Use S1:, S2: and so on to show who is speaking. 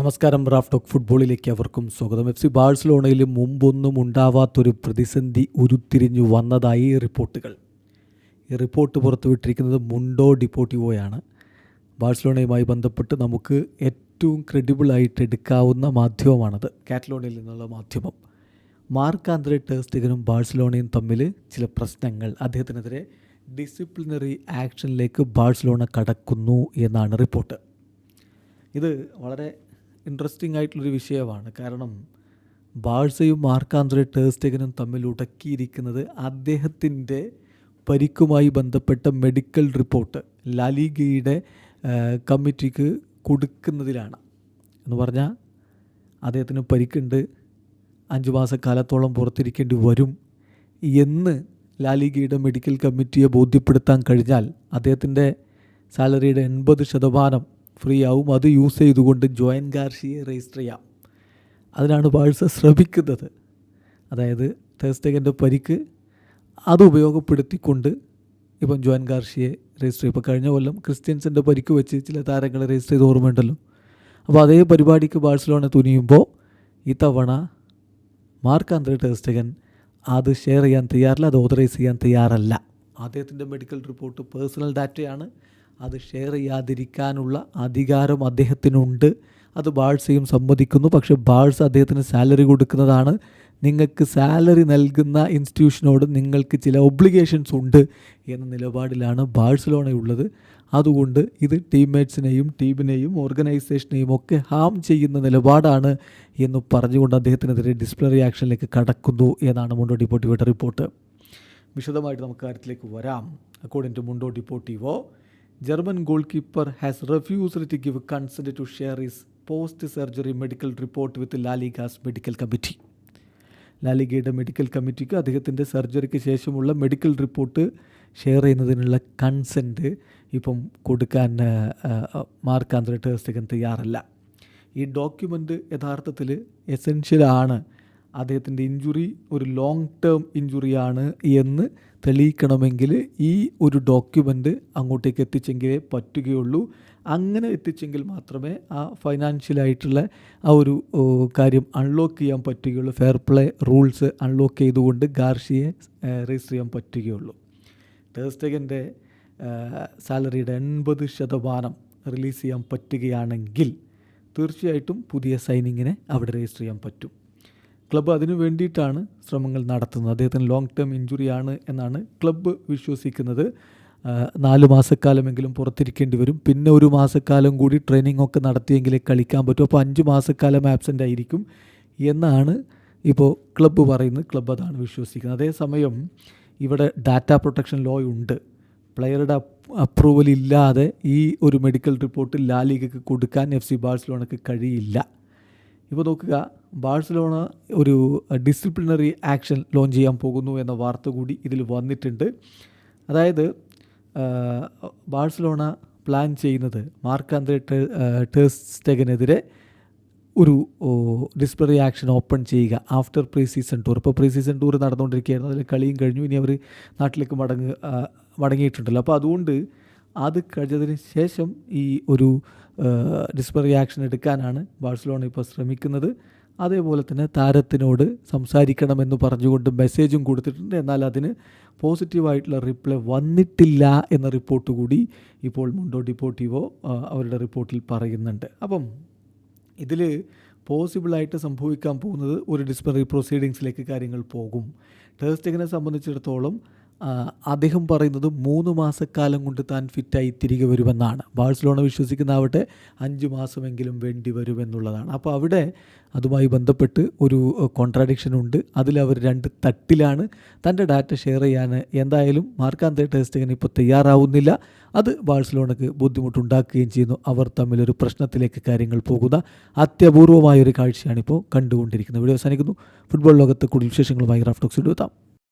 S1: നമസ്കാരം Raf talk ഫുട്ബോളിലേക്ക് അവർക്കും സ്വാഗതം. എഫ് സി ബാഴ്സലോണയിൽ മുമ്പൊന്നും ഉണ്ടാവാത്തൊരു പ്രതിസന്ധി ഉരുത്തിരിഞ്ഞു വന്നതായി റിപ്പോർട്ടുകൾ. ഈ റിപ്പോർട്ട് പുറത്തുവിട്ടിരിക്കുന്നത് മുണ്ടോ ഡിപ്പോട്ടിവോയാണ് ബാഴ്സലോണയുമായി ബന്ധപ്പെട്ട് നമുക്ക് ഏറ്റവും ക്രെഡിബിളായിട്ട് എടുക്കാവുന്ന മാധ്യമമാണത് കാറ്റലോണിയിൽ നിന്നുള്ള മാധ്യമം. മാർക്ക് ആന്ധ്ര ടേസ്റ്റിഗനും ബാഴ്സലോണയും തമ്മിൽ ചില പ്രശ്നങ്ങൾ. അദ്ദേഹത്തിനെതിരെ ഡിസിപ്ലിനറി ആക്ഷനിലേക്ക് ബാഴ്സലോണ കടക്കുന്നു എന്നാണ് റിപ്പോർട്ട്. ഇത് വളരെ ഇൻട്രസ്റ്റിംഗ് ആയിട്ടുള്ളൊരു വിഷയമാണ്. കാരണം ബാഴ്സയും മാർക്കാന്ത്രെ ടേസ്റ്റഗനും തമ്മിൽ ഉടക്കിയിരിക്കുന്നത് അദ്ദേഹത്തിന്റെ പരിക്കുമായി ബന്ധപ്പെട്ട മെഡിക്കൽ റിപ്പോർട്ട് ലാലിഗയുടെ കമ്മിറ്റിക്ക് കൊടുക്കുന്നതിലാണ്. എന്ന് പറഞ്ഞാൽ അദ്ദേഹത്തിന് പരിക്കുണ്ട് അഞ്ച് മാസക്കാലത്തോളം പുറത്തിരിക്കേണ്ടി വരും എന്ന് ലാലിഗയുടെ മെഡിക്കൽ കമ്മിറ്റിയെ ബോധ്യപ്പെടുത്താൻ കഴിഞ്ഞാൽ അദ്ദേഹത്തിന്റെ സാലറിയുടെ എൺപത് ശതമാനം ഫ്രീ ആവും അത് യൂസ് ചെയ്തുകൊണ്ട് ജോയിൻ ഗാർഷിയെ രജിസ്റ്റർ ചെയ്യാം. അതിനാണ് ബാഴ്സ ശ്രമിക്കുന്നത്. അതായത് തേസ്റ്റേഗന്റെ പരിക്ക് അത് ഉപയോഗപ്പെടുത്തിക്കൊണ്ട് ഇപ്പം ജോയിൻ ഗാർഷിയെ രജിസ്റ്റർ ചെയ്യും. ഇപ്പോൾ കഴിഞ്ഞ കൊല്ലം ക്രിസ്ത്യൻസിന്റെ പരിക്ക് വെച്ച് ചില താരങ്ങളെ രജിസ്റ്റർ ചെയ്ത് ഓർമ്മയുണ്ടല്ലോ. അപ്പോൾ അതേ പരിപാടിക്ക് ബാഴ്സലോണ തുനിയുമ്പോൾ ഇത്തവണ മാർക്ക് ആന്ത്രേ ടേസ്റ്റകൻ അത് ഷെയർ ചെയ്യാൻ തയ്യാറില്ല. അത് ഓതറൈസ് ചെയ്യാൻ തയ്യാറല്ല. അദ്ദേഹത്തിന്റെ മെഡിക്കൽ റിപ്പോർട്ട് പേഴ്സണൽ ഡാറ്റയാണ് അത് ഷെയർ ചെയ്യാതിരിക്കാനുള്ള അധികാരം അദ്ദേഹത്തിനുണ്ട്. അത് ബാഴ്സയും സമ്മതിക്കുന്നു. പക്ഷേ ബാഴ്സ് അദ്ദേഹത്തിന് സാലറി കൊടുക്കുന്നതാണ്. നിങ്ങൾക്ക് സാലറി നൽകുന്ന ഇൻസ്റ്റിറ്റ്യൂഷനോട് നിങ്ങൾക്ക് ചില ഒബ്ലിഗേഷൻസ് ഉണ്ട് എന്ന നിലപാടിലാണ് ബാഴ്സലോണയുള്ളത്. അതുകൊണ്ട് ഇത് ടീംമേറ്റ്സിനെയും ടീമിനെയും ഓർഗനൈസേഷനെയും ഒക്കെ ഹാം ചെയ്യുന്ന നിലപാടാണ് എന്ന് പറഞ്ഞുകൊണ്ട് അദ്ദേഹത്തിനെതിരെ ഡിസ്പ്ലേ റിയാക്ഷനിലേക്ക് കടക്കുന്നു എന്നാണ് മുണ്ടോ ഡിപ്പോട്ടിവയുടെ റിപ്പോർട്ട് വിശദമായിട്ട് നമുക്ക് കാര്യത്തിലേക്ക് വരാം. According to Mundo Deportivo German goalkeeper has refused to give consent to share his post surgery medical report with LaLiga's medical committee ലാലിഗയുടെ medical കമ്മിറ്റിക്ക് അദ്ദേഹത്തിന്റെ സർജറിക്ക് ശേഷമുള്ള മെഡിക്കൽ റിപ്പോർട്ട് ഷെയർ ചെയ്യുന്നതിനുള്ള കൺസെന്റ് ഇപ്പം കൊടുക്കാൻ മാർക്ക് ആന്ത്രേ തയ്യാറല്ല ഈ ഡോക്യുമെന്റ് യഥാർത്ഥത്തിൽ എസെൻഷ്യലാണ് അദ്ദേഹത്തിന്റെ ഇഞ്ചുറി ഒരു ലോങ് ടേം ഇഞ്ചുറിയാണ് എന്ന് തെളിയിക്കണമെങ്കിൽ ഈ ഒരു ഡോക്യുമെന്റ് അങ്ങോട്ടേക്ക് എത്തിച്ചെങ്കിലേ പറ്റുകയുള്ളൂ. അങ്ങനെ എത്തിച്ചെങ്കിൽ മാത്രമേ ആ ഫൈനാൻഷ്യലായിട്ടുള്ള ആ ഒരു കാര്യം അൺലോക്ക് ചെയ്യാൻ പറ്റുകയുള്ളൂ. ഫെയർ പ്ലേ റൂൾസ് അൺലോക്ക് ചെയ്തുകൊണ്ട് ഗാർഷിയെ രജിസ്റ്റർ ചെയ്യാൻ പറ്റുകയുള്ളൂ. തേഴ്സ്റ്റഗന്റെ സാലറിയുടെ എൺപത് ശതമാനം റിലീസ് ചെയ്യാൻ പറ്റുകയാണെങ്കിൽ തീർച്ചയായിട്ടും പുതിയ സൈനിങ്ങിനെ അവിടെ രജിസ്റ്റർ ചെയ്യാൻ പറ്റും. ക്ലബ്ബ് അതിനു വേണ്ടിയിട്ടാണ് ശ്രമങ്ങൾ നടത്തുന്നത്. അദ്ദേഹത്തിന് ലോങ് ടേം ഇഞ്ചുറിയാണ് എന്നാണ് ക്ലബ്ബ് വിശ്വസിക്കുന്നത്. നാല് മാസക്കാലമെങ്കിലും പുറത്തിരിക്കേണ്ടി വരും. പിന്നെ ഒരു മാസക്കാലം കൂടി ട്രെയിനിങ് ഒക്കെ നടത്തിയെങ്കിലേ കളിക്കാൻ പറ്റും. അപ്പോൾ അഞ്ച് മാസക്കാലം ആബ്സെന്റ് ആയിരിക്കും എന്നാണ് ഇപ്പോൾ ക്ലബ്ബ് പറയുന്നത്. ക്ലബ്ബ് അതാണ് വിശ്വസിക്കുന്നത്. അതേസമയം ഇവിടെ ഡാറ്റ പ്രൊട്ടക്ഷൻ ലോ ഉണ്ട്. പ്ലെയറുടെ അപ്രൂവൽ ഇല്ലാതെ ഈ ഒരു മെഡിക്കൽ റിപ്പോർട്ട് ലാലിഗയ്ക്ക് കൊടുക്കാൻ എഫ് സി ബാഴ്സലോണയ്ക്ക് കഴിയില്ല. ഇപ്പോൾ നോക്കുക ബാഴ്സലോണ ഒരു ഡിസിപ്ലിനറി ആക്ഷൻ ലോഞ്ച് ചെയ്യാൻ പോകുന്നു എന്ന വാർത്ത കൂടി ഇതിൽ വന്നിട്ടുണ്ട്. അതായത് ബാഴ്സലോണ പ്ലാൻ ചെയ്യുന്നത് മാർക്ക് ആന്ത്രേ ടേസ്റ്റഗനെതിരെ ഒരു ഡിസിപ്ലിനറി ആക്ഷൻ ഓപ്പൺ ചെയ്യുക ആഫ്റ്റർ പ്രീ സീസൺ ടൂർ ഇപ്പോൾ പ്രീ സീസൺ ടൂർ നടന്നുകൊണ്ടിരിക്കുകയായിരുന്നു. അതിൽ കളിയും കഴിഞ്ഞു. ഇനി അവർ നാട്ടിലേക്ക് മടങ്ങ് മടങ്ങിയിട്ടുണ്ടല്ലോ. അപ്പോൾ അതുകൊണ്ട് അത് കഴിഞ്ഞതിന് ശേഷം ഈ ഒരു ഡിസിപ്ലിനറി റിയാക്ഷൻ എടുക്കാനാണ് ബാഴ്സലോണ ഇപ്പോൾ ശ്രമിക്കുന്നത്. അതേപോലെ തന്നെ താരത്തിനോട് സംസാരിക്കണമെന്ന് പറഞ്ഞുകൊണ്ട് മെസ്സേജും കൊടുത്തിട്ടുണ്ട്. എന്നാൽ അതിന് പോസിറ്റീവായിട്ടുള്ള റിപ്ലൈ വന്നിട്ടില്ല എന്ന റിപ്പോർട്ട് കൂടി ഇപ്പോൾ മുണ്ടോ ഡിപ്പോട്ടീവോ അവരുടെ റിപ്പോർട്ടിൽ പറയുന്നുണ്ട്. അപ്പം ഇതിൽ പോസിബിളായിട്ട് സംഭവിക്കാൻ പോകുന്നത് ഒരു ഡിസിപ്ലിനറി പ്രൊസീഡിങ്സിലേക്ക് കാര്യങ്ങൾ പോകും. ടേസ്റ്റിങ്ങിനെ സംബന്ധിച്ചിടത്തോളം അദ്ദേഹം പറയുന്നത് മൂന്ന് മാസക്കാലം കൊണ്ട് താൻ ഫിറ്റായി തിരികെ വരുമെന്നാണ്. ബാഴ്സലോണ വിശ്വസിക്കുന്നാവട്ടെ അഞ്ച് മാസമെങ്കിലും വേണ്ടി വരുമെന്നുള്ളതാണ്. അപ്പോൾ അവിടെ അതുമായി ബന്ധപ്പെട്ട് ഒരു കോൺട്രാഡിക്ഷൻ ഉണ്ട്. അതിൽ അവർ രണ്ട് തട്ടിലാണ് തന്റെ ഡാറ്റ ഷെയർ ചെയ്യാൻ. എന്തായാലും മാർക്കാന്തേ ടെസ്റ്റിങ്ങിന് ഇപ്പോൾ തയ്യാറാവുന്നില്ല. അത് ബാഴ്സലോണക്ക് ബുദ്ധിമുട്ടുണ്ടാക്കുകയും ചെയ്യുന്നു. അവർ തമ്മിലൊരു പ്രശ്നത്തിലേക്ക് കാര്യങ്ങൾ പോകുന്ന അത്യപൂർവമായൊരു കാഴ്ചയാണിപ്പോൾ കണ്ടുകൊണ്ടിരിക്കുന്നത്. വീഡിയോ അവസാനിക്കുന്നു. ഫുട്ബോൾ ലോകത്ത് കൂടുതൽ വിശേഷങ്ങളുമായി റാഫ്റ്റോക്സ് എത്താം.